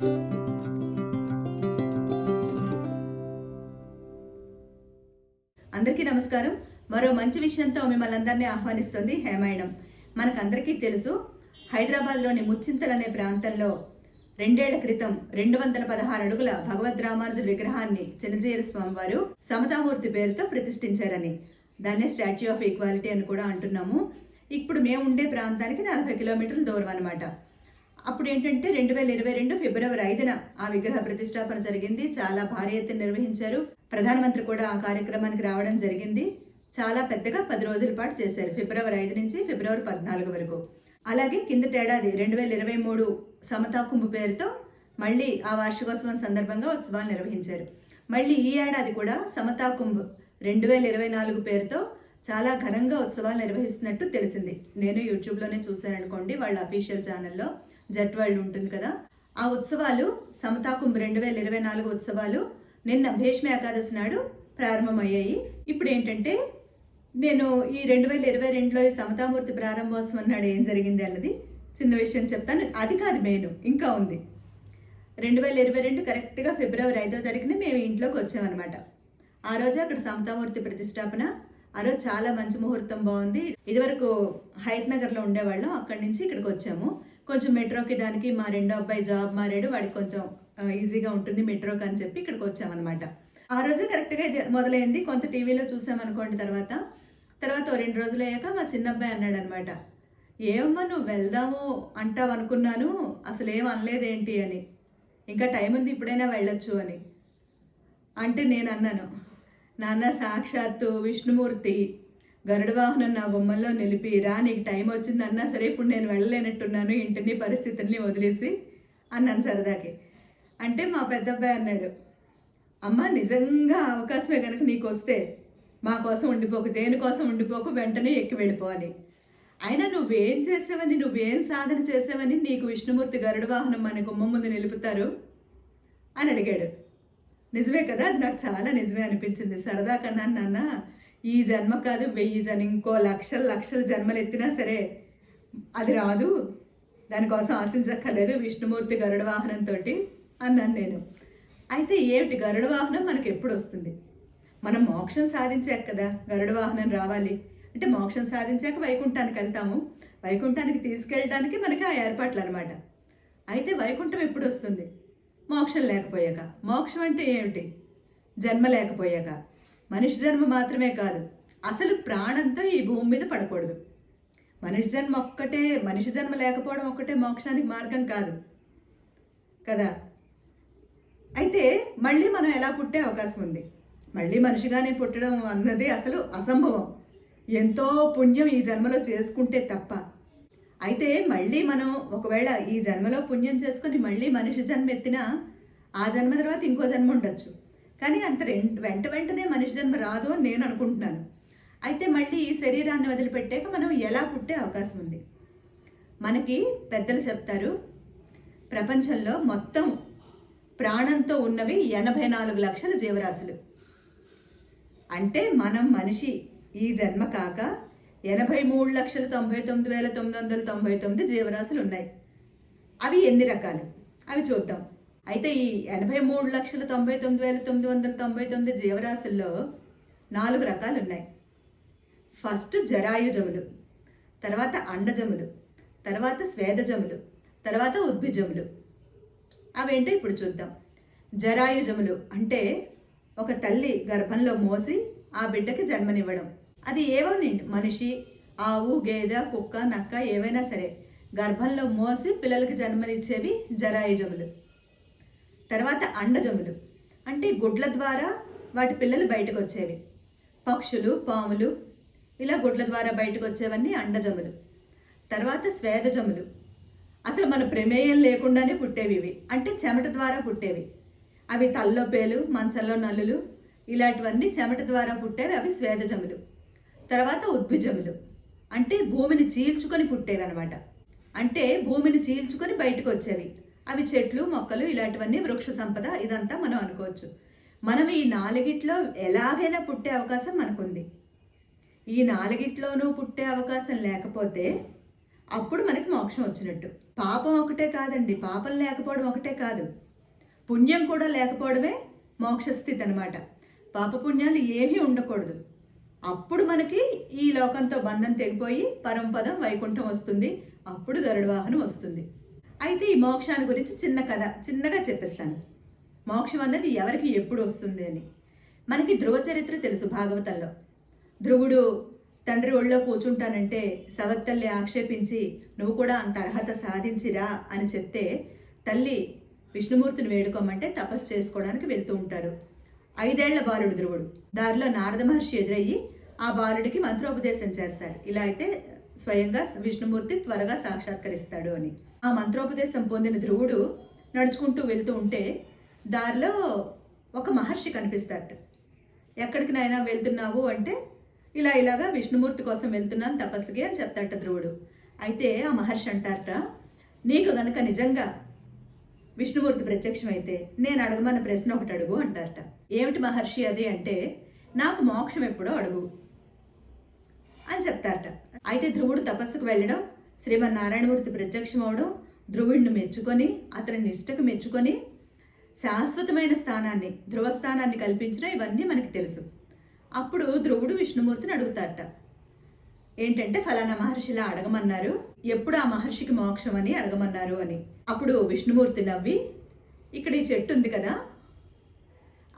అందరికీ నమస్కారం. మరో మంచి విషయంతో మిమ్మల్ని అందరినీ ఆహ్వానిస్తుంది హేమాయణం. మనకందరికీ తెలుసు హైదరాబాద్లోని ముచ్చింతల్ అనే ప్రాంతంలో రెండేళ్ళ క్రితం రెండు వందల పదహారు అడుగుల భగవద్ రామానుజుల విగ్రహాన్ని చిన్నజీర స్వామివారు సమతామూర్తి పేరుతో ప్రతిష్ఠించారని దాన్నే స్టాచ్యూ ఆఫ్ ఈక్వాలిటీ అని కూడా అంటున్నాము. ఇప్పుడు మేము ఉండే ప్రాంతానికి నలభై కిలోమీటర్ల దూరం అనమాట అప్పుడు ఏంటంటే రెండు వేల ఇరవై రెండు ఫిబ్రవరి ఐదున ఆ విగ్రహ ప్రతిష్టాపన జరిగింది. చాలా భారీ ఎత్తున నిర్వహించారు. ప్రధానమంత్రి కూడా ఆ కార్యక్రమానికి రావడం జరిగింది. చాలా పెద్దగా పది రోజుల పాటు చేశారు. ఫిబ్రవరి ఐదు నుంచి ఫిబ్రవరి పద్నాలుగు వరకు. అలాగే కిందటేడాది రెండు వేల ఇరవై మూడు సమతా కుంభ పేరుతో మళ్ళీ ఆ వార్షికోత్సవం సందర్భంగా ఉత్సవాలు నిర్వహించారు. మళ్ళీ ఈ ఏడాది కూడా సమతా కుంభ్ రెండు వేల ఇరవై నాలుగు పేరుతో చాలా ఘనంగా ఉత్సవాలు నిర్వహిస్తున్నట్టు తెలిసింది. నేను యూట్యూబ్లోనే చూశాను అనుకోండి వాళ్ళ అఫీషియల్ ఛానల్లో. జట్ వరల్డ్ ఉంటుంది కదా. ఆ ఉత్సవాలు సమతాకుంభ రెండు వేల ఇరవై నాలుగు ఉత్సవాలు నిన్న భీష్మ ఏకాదశి నాడు ప్రారంభమయ్యాయి. ఇప్పుడు ఏంటంటే నేను ఈ రెండు వేల ఇరవై రెండులో ఈ సమతామూర్తి ప్రారంభోత్సవం నాడు ఏం జరిగింది అన్నది చిన్న విషయం చెప్తాను. అది కాదు మెయిన్ ఇంకా ఉంది. రెండు వేల ఇరవై రెండు కరెక్ట్గా ఫిబ్రవరి ఐదో తారీఖున మేము ఇంట్లోకి వచ్చామన్నమాట. ఆ రోజు అక్కడ సమతామూర్తి ప్రతిష్టాపన. ఆ రోజు చాలా మంచి ముహూర్తం బాగుంది. ఇదివరకు హైత్ నగర్లో ఉండేవాళ్ళం. అక్కడి నుంచి ఇక్కడికి వచ్చాము. కొంచెం మెట్రోకి దానికి మా రెండో అబ్బాయి జాబ్ మారాడు వాడికి కొంచెం ఈజీగా ఉంటుంది మెట్రోకి అని చెప్పి ఇక్కడికి వచ్చామన్నమాట. ఆ రోజే కరెక్ట్గా ఇది మొదలైంది. కొంత టీవీలో చూసామనుకోండి తర్వాత. తర్వాత ఓ రెండు రోజులు అయ్యాక మా చిన్న అబ్బాయి అన్నాడు అనమాట ఏమమ్మా నువ్వు వెళ్దాము అంటావు అనుకున్నాను అసలు ఏం అనలేదేంటి అని. ఇంకా టైం ఉంది ఇప్పుడైనా వెళ్ళొచ్చు అని. అంటే నేను అన్నాను నాన్న సాక్షాత్తు విష్ణుమూర్తి గరుడ వాహనం నా గుమ్మల్లో నిలిపి రా నీకు టైం వచ్చిందన్నా సరే ఇప్పుడు నేను వెళ్ళలేనట్టున్నాను ఇంటిని పరిస్థితుల్ని వదిలేసి అన్నాను సరదాకి. అంటే మా పెద్దబ్బాయి అన్నాడు అమ్మ నిజంగా అవకాశమే కనుక నీకు వస్తే మా కోసం ఉండిపోకు దేనికోసం ఉండిపోకు వెంటనే ఎక్కి వెళ్ళిపోవాలి. అయినా నువ్వేం చేసావని నువ్వేం సాధన చేసావని నీకు విష్ణుమూర్తి గరుడ వాహనం మన గుమ్మ ముందు నిలుపుతారు? అని అడిగాడు. నిజమే కదా అది నాకు చాలా నిజమే అనిపించింది. సరదా కన్నా నాన్న ఈ జన్మ కాదు వెయ్యి జన్ ఇంకో లక్షల లక్షల జన్మలు ఎత్తినా సరే అది రాదు. దానికోసం ఆశించక్కర్లేదు విష్ణుమూర్తి గరుడ వాహనంతో అన్నాను నేను. అయితే ఏమిటి? గరుడ వాహనం మనకు ఎప్పుడు వస్తుంది? మనం మోక్షం సాధించాక కదా గరుడ వాహనం రావాలి. అంటే మోక్షం సాధించాక వైకుంఠానికి వెళ్తాము. వైకుంఠానికి తీసుకెళ్ళడానికి మనకి ఆ ఏర్పాట్లు అనమాట అయితే వైకుంఠం ఎప్పుడు వస్తుంది? మోక్షం లేకపోయాక. మోక్షం అంటే ఏమిటి? జన్మ లేకపోయాక. మనిషి జన్మ మాత్రమే కాదు అసలు ప్రాణంతో ఈ భూమి మీద పడకూడదు. మనిషి జన్మ ఒక్కటే మనిషి జన్మ లేకపోవడం ఒక్కటే మోక్షానికి మార్గం కాదు. కదా? అయితే మళ్ళీ మనం ఎలా పుట్టే అవకాశం ఉంది? మళ్ళీ మనిషిగానే పుట్టడం అన్నది అసలు అసంభవం. ఎంతో పుణ్యం ఈ జన్మలో చేసుకుంటే తప్ప. అయితే మళ్ళీ మనం ఒకవేళ ఈ జన్మలో పుణ్యం చేసుకొని మళ్ళీ మనిషి జన్మ ఎత్తినా ఆ జన్మ తర్వాత ఇంకో జన్మ ఉండొచ్చు. కానీ అంత వెంట వెంటనే మనిషి జన్మ రాదు అని నేను అనుకుంటున్నాను. అయితే మళ్ళీ ఈ శరీరాన్ని వదిలిపెట్టాక మనం ఎలా పుట్టే అవకాశం ఉంది? మనకి పెద్దలు చెప్తారు ప్రపంచంలో మొత్తం ప్రాణంతో ఉన్నవి ఎనభై నాలుగు లక్షల జీవరాశులు. అంటే మనం మనిషి ఈ జన్మ కాక ఎనభై మూడు లక్షల తొంభై తొమ్మిది వేల తొమ్మిది వందల తొంభై తొమ్మిది జీవరాశులు ఉన్నాయి. అవి ఎన్ని రకాలు? అవి చూద్దాం. అయితే ఈ ఎనభై మూడు లక్షల తొంభై తొమ్మిది వేల తొమ్మిది వందల తొంభై తొమ్మిది జీవరాశుల్లో నాలుగు రకాలు ఉన్నాయి. ఫస్ట్ జరాయుజములు తర్వాత అండజములు తర్వాత స్వేదజములు తర్వాత ఉద్భిజములు. అవేంటో ఇప్పుడు చూద్దాం. జరాయుజములు అంటే ఒక తల్లి గర్భంలో మోసి ఆ బిడ్డకి జన్మనివ్వడం. అది ఏవోనండి మనిషి ఆవు గేదె కుక్క నక్క ఏవైనా సరే గర్భంలో మోసి పిల్లలకి జన్మనిచ్చేవి జరాయుజములు తర్వాత అండజములు. అంటే గుడ్ల ద్వారా వాటి పిల్లలు బయటకు వచ్చేవి పక్షులు పాములు ఇలా గుడ్ల ద్వారా బయటకు వచ్చేవన్నీ అండజములు. తర్వాత స్వేదజములు. అసలు మన ప్రమేయం లేకుండానే పుట్టేవి ఇవి. అంటే చెమట ద్వారా పుట్టేవి. అవి తల్లో పేలు మంచంలో నల్లులు ఇలాంటివన్నీ చెమట ద్వారా పుట్టేవి అవి స్వేదజములు. తర్వాత ఉద్భిజములు. అంటే భూమిని చీల్చుకొని పుట్టేవి అనమాట అంటే భూమిని చీల్చుకొని బయటకు వచ్చేవి అవి చెట్లు మొక్కలు ఇలాంటివన్నీ వృక్ష సంపద ఇదంతా మనం అనుకోవచ్చు. మనం ఈ నాలుగిట్లో ఎలాగైనా పుట్టే అవకాశం మనకుంది. ఈ నాలుగిట్లోనూ పుట్టే అవకాశం లేకపోతే అప్పుడు మనకి మోక్షం వచ్చినట్టు. పాపం ఒకటే కాదండి పాపం లేకపోవడం ఒకటే కాదు. పుణ్యం కూడా లేకపోవడమే మోక్షస్థితి అనమాట పాపపుణ్యాలు ఏమీ ఉండకూడదు. అప్పుడు మనకి ఈ లోకంతో బంధం తెగిపోయి పరంపదం వైకుంఠం వస్తుంది అప్పుడు గరుడవాహనం వస్తుంది. అయితే ఈ మోక్షాన్ని గురించి చిన్న కథ చిన్నగా చెప్పేస్తాను. మోక్షం అన్నది ఎవరికి ఎప్పుడు వస్తుంది అని. మనకి ధ్రువ చరిత్ర తెలుసు భాగవతంలో. ధ్రువుడు తండ్రి ఒళ్ళో కూర్చుంటానంటే సవత్తల్లి ఆక్షేపించి నువ్వు కూడా అంత అర్హత సాధించిరా అని చెప్తే తల్లి విష్ణుమూర్తిని వేడుకోమంటే తపస్సు చేసుకోవడానికి వెళ్తూ ఉంటాడు. ఐదేళ్ళ బాలుడు ధ్రువుడు. దారిలో నారద మహర్షి ఎదురయ్యి ఆ బాలుడికి మంత్రోపదేశం చేస్తాడు. ఇలా అయితే స్వయంగా విష్ణుమూర్తి త్వరగా సాక్షాత్కరిస్తాడు అని. ఆ మంత్రోపదేశం పొందిన ధ్రువుడు నడుచుకుంటూ వెళ్తూ ఉంటే దారిలో ఒక మహర్షి కనిపిస్తాడు ఎక్కడికి నైనా వెళ్తున్నావు అంటే ఇలా ఇలాగా విష్ణుమూర్తి కోసం వెళ్తున్నాను తపస్సుకి అని చెప్తాట ధ్రువుడు. అయితే ఆ మహర్షి అంటారట నీకు గనక నిజంగా విష్ణుమూర్తి ప్రత్యక్షమైతే నేను అడగమన్న ప్రశ్న ఒకటి అడుగు అంటారట. ఏమిటి మహర్షి అది అంటే నాకు మోక్షం ఎప్పుడో అడుగు అని చెప్తారట. అయితే ధ్రువుడు తపస్సుకు వెళ్ళడం శ్రీమన్నారాయణమూర్తి ప్రత్యక్షమవడం ధ్రువుడిని మెచ్చుకొని అతని నిష్టకు మెచ్చుకొని శాశ్వతమైన స్థానాన్ని ధ్రువస్థానాన్ని కల్పించడం ఇవన్నీ మనకి తెలుసు. అప్పుడు ధ్రువుడు విష్ణుమూర్తిని అడుగుతారట. ఏంటంటే ఫలానా మహర్షిలా అడగమన్నారు. ఎప్పుడు ఆ మహర్షికి మోక్షం అని అడగమన్నారు అని. అప్పుడు విష్ణుమూర్తి నవ్వి ఇక్కడ ఈ చెట్టు ఉంది కదా.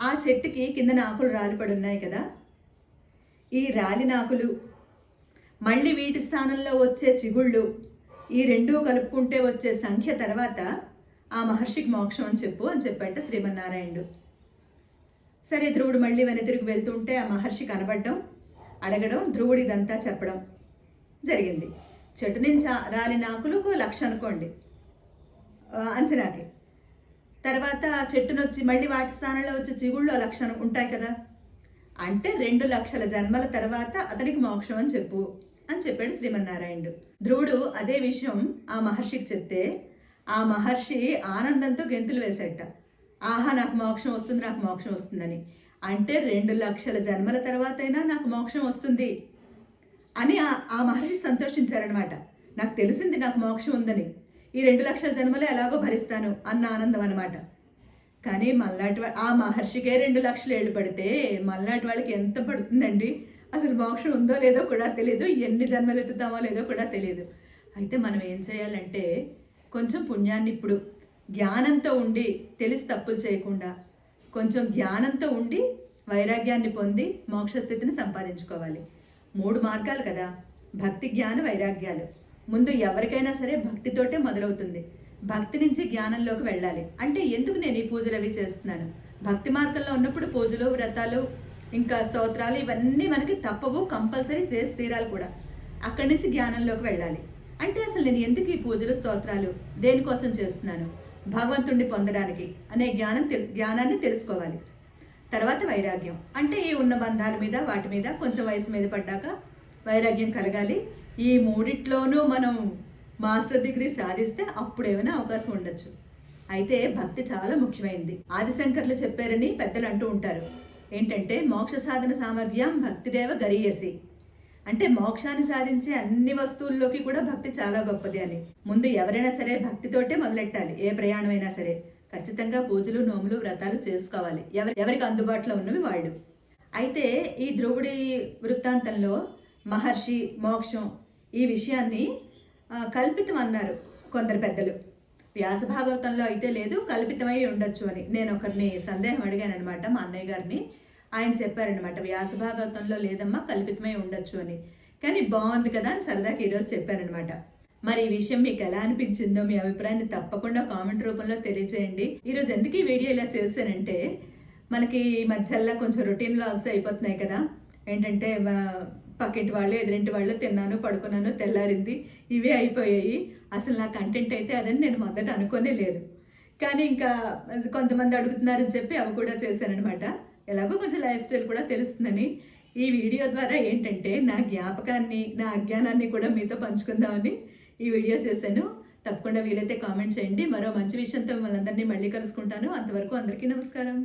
ఆ చెట్టుకి కింద ఆకులు రాలిపడి ఉన్నాయి కదా. ఈ రాలినాకులు మళ్ళీ వీటి స్థానంలో వచ్చే చిగుళ్ళు ఈ రెండూ కలుపుకుంటే వచ్చే సంఖ్య తర్వాత ఆ మహర్షికి మోక్షం అని చెప్పు అని చెప్పాట శ్రీమన్నారాయణుడు. సరే ధ్రువుడు మళ్ళీ వెనతిరిగి వెళ్తుంటే ఆ మహర్షి కనబడడం అడగడం ధ్రువుడు ఇదంతా చెప్పడం జరిగింది. చెట్టు నుంచి రాలిన ఆకులకు లక్ష అనుకోండి. అంచనాకి. తర్వాత చెట్టునొచ్చి మళ్ళీ వాటి స్థానంలో వచ్చే చిగుళ్ళు లక్షణం ఉంటాయి కదా. అంటే రెండు లక్షల జన్మల తర్వాత అతనికి మోక్షం అని చెప్పు. అని చెప్పాడు శ్రీమన్నారాయణుడు. ధ్రువుడు అదే విషయం ఆ మహర్షికి చెప్తే ఆ మహర్షి ఆనందంతో గెంతులు వేశాడట. ఆహా నాకు మోక్షం వస్తుంది నాకు మోక్షం వస్తుందని. అంటే రెండు లక్షల జన్మల తర్వాత అయినా నాకు మోక్షం వస్తుంది అని ఆ మహర్షి సంతోషించారనమాట నాకు తెలిసింది నాకు మోక్షం ఉందని. ఈ రెండు లక్షల జన్మలు ఎలాగో భరిస్తాను అన్న ఆనందం అనమాట కానీ మల్లాటి ఆ మహర్షికే రెండు లక్షలు ఏళ్ళు పడితే మల్లాటి వాళ్ళకి ఎంత పడుతుందండి? అసలు మోక్షం ఉందో లేదో కూడా తెలియదు ఎన్ని జన్మలు ఎత్తుతామో లేదో కూడా తెలియదు అయితే మనం ఏం చేయాలంటే కొంచెం పుణ్యాన్ని ఇప్పుడు జ్ఞానంతో ఉండి తెలిసి తప్పులు చేయకుండా కొంచెం జ్ఞానంతో ఉండి వైరాగ్యాన్ని పొంది మోక్షస్థితిని సంపాదించుకోవాలి. మూడు మార్గాలు కదా భక్తి జ్ఞాన వైరాగ్యాలు. ముందు ఎవరికైనా సరే భక్తితోటే మొదలవుతుంది. భక్తి నుంచి జ్ఞానంలోకి వెళ్ళాలి. అంటే ఎందుకు నేను ఈ పూజలు అవి చేస్తున్నాను? భక్తి మార్గంలో ఉన్నప్పుడు పూజలు వ్రతాలు ఇంకా స్తోత్రాలు ఇవన్నీ మనకి తప్పవు కంపల్సరీ చేసి తీరాలి కూడా. అక్కడి నుంచి జ్ఞానంలోకి వెళ్ళాలి. అంటే అసలు నేను ఎందుకు ఈ పూజలు స్తోత్రాలు దేనికోసం చేస్తున్నాను? భగవంతుణ్ణి పొందడానికి అనే జ్ఞానం జ్ఞానాన్ని తెలుసుకోవాలి. తర్వాత వైరాగ్యం. అంటే ఈ ఉన్న బంధాల మీద వాటి మీద కొంచెం వయసు మీద పడ్డాక వైరాగ్యం కలగాలి. ఈ మూడిట్లోనూ మనం మాస్టర్ డిగ్రీ సాధిస్తే అప్పుడు ఏమైనా అవకాశం ఉండొచ్చు. అయితే భక్తి చాలా ముఖ్యమైనది ఆదిశంకర్లు చెప్పారని పెద్దలు అంటూ ఉంటారు. ఏంటంటే మోక్ష సాధన సామర్థ్యం భక్తిదేవ గరీయసి. అంటే మోక్షాన్ని సాధించే అన్ని వస్తువుల్లోకి కూడా భక్తి చాలా గొప్పది అని. ముందు ఎవరైనా సరే భక్తితోటే మొదలెట్టాలి ఏ ప్రయాణమైనా సరే. ఖచ్చితంగా పూజలు నోములు వ్రతాలు చేసుకోవాలి. ఎవరి ఎవరికి అందుబాటులో ఉన్నవి వాళ్ళు. అయితే ఈ ధ్రువుడి వృత్తాంతంలో మహర్షి మోక్షం ఈ విషయాన్ని కల్పితం అన్నారు కొందరు పెద్దలు. వ్యాస భాగవతంలో అయితే లేదు కల్పితమై ఉండొచ్చు అని. నేను ఒకరిని సందేహం అడిగాను అనమాట మా అన్నయ్య గారిని. ఆయన చెప్పారనమాట వ్యాస భాగవతంలో లేదమ్మా కల్పితమై ఉండొచ్చు అని. కానీ బాగుంది కదా అని సరదాకి ఈరోజు చెప్పారనమాట మరి ఈ విషయం మీకు ఎలా అనిపించిందో మీ అభిప్రాయాన్ని తప్పకుండా కామెంట్ రూపంలో తెలియజేయండి. ఈరోజు ఎందుకు ఈ వీడియో ఇలా చేశానంటే మనకి ఈ మధ్యలో కొంచెం రొటీన్ లాగ్స్ అయిపోతున్నాయి కదా. ఏంటంటే పక్కింటి వాళ్ళు ఎదురింటి వాళ్ళు తిన్నాను పడుకున్నాను తెల్లారింది ఇవే అయిపోయాయి. అసలు నా కంటెంట్ అయితే అదని నేను మొదట అనుకోనే లేదు. కానీ ఇంకా కొంతమంది అడుగుతున్నారని చెప్పి అవి కూడా చేశానమాట ఎలాగో కొంచెం లైఫ్ స్టైల్ కూడా తెలుస్తుందని. ఈ వీడియో ద్వారా ఏంటంటే నా జ్ఞాపకాన్ని నా అజ్ఞానాన్ని కూడా మీతో పంచుకుందామని ఈ వీడియో చేశాను. తప్పకుండా వీలైతే కామెంట్ చేయండి. మరో మంచి విషయంతో మిమ్మల్ని అందరినీ మళ్ళీ కలుసుకుంటాను. అంతవరకు అందరికీ నమస్కారం.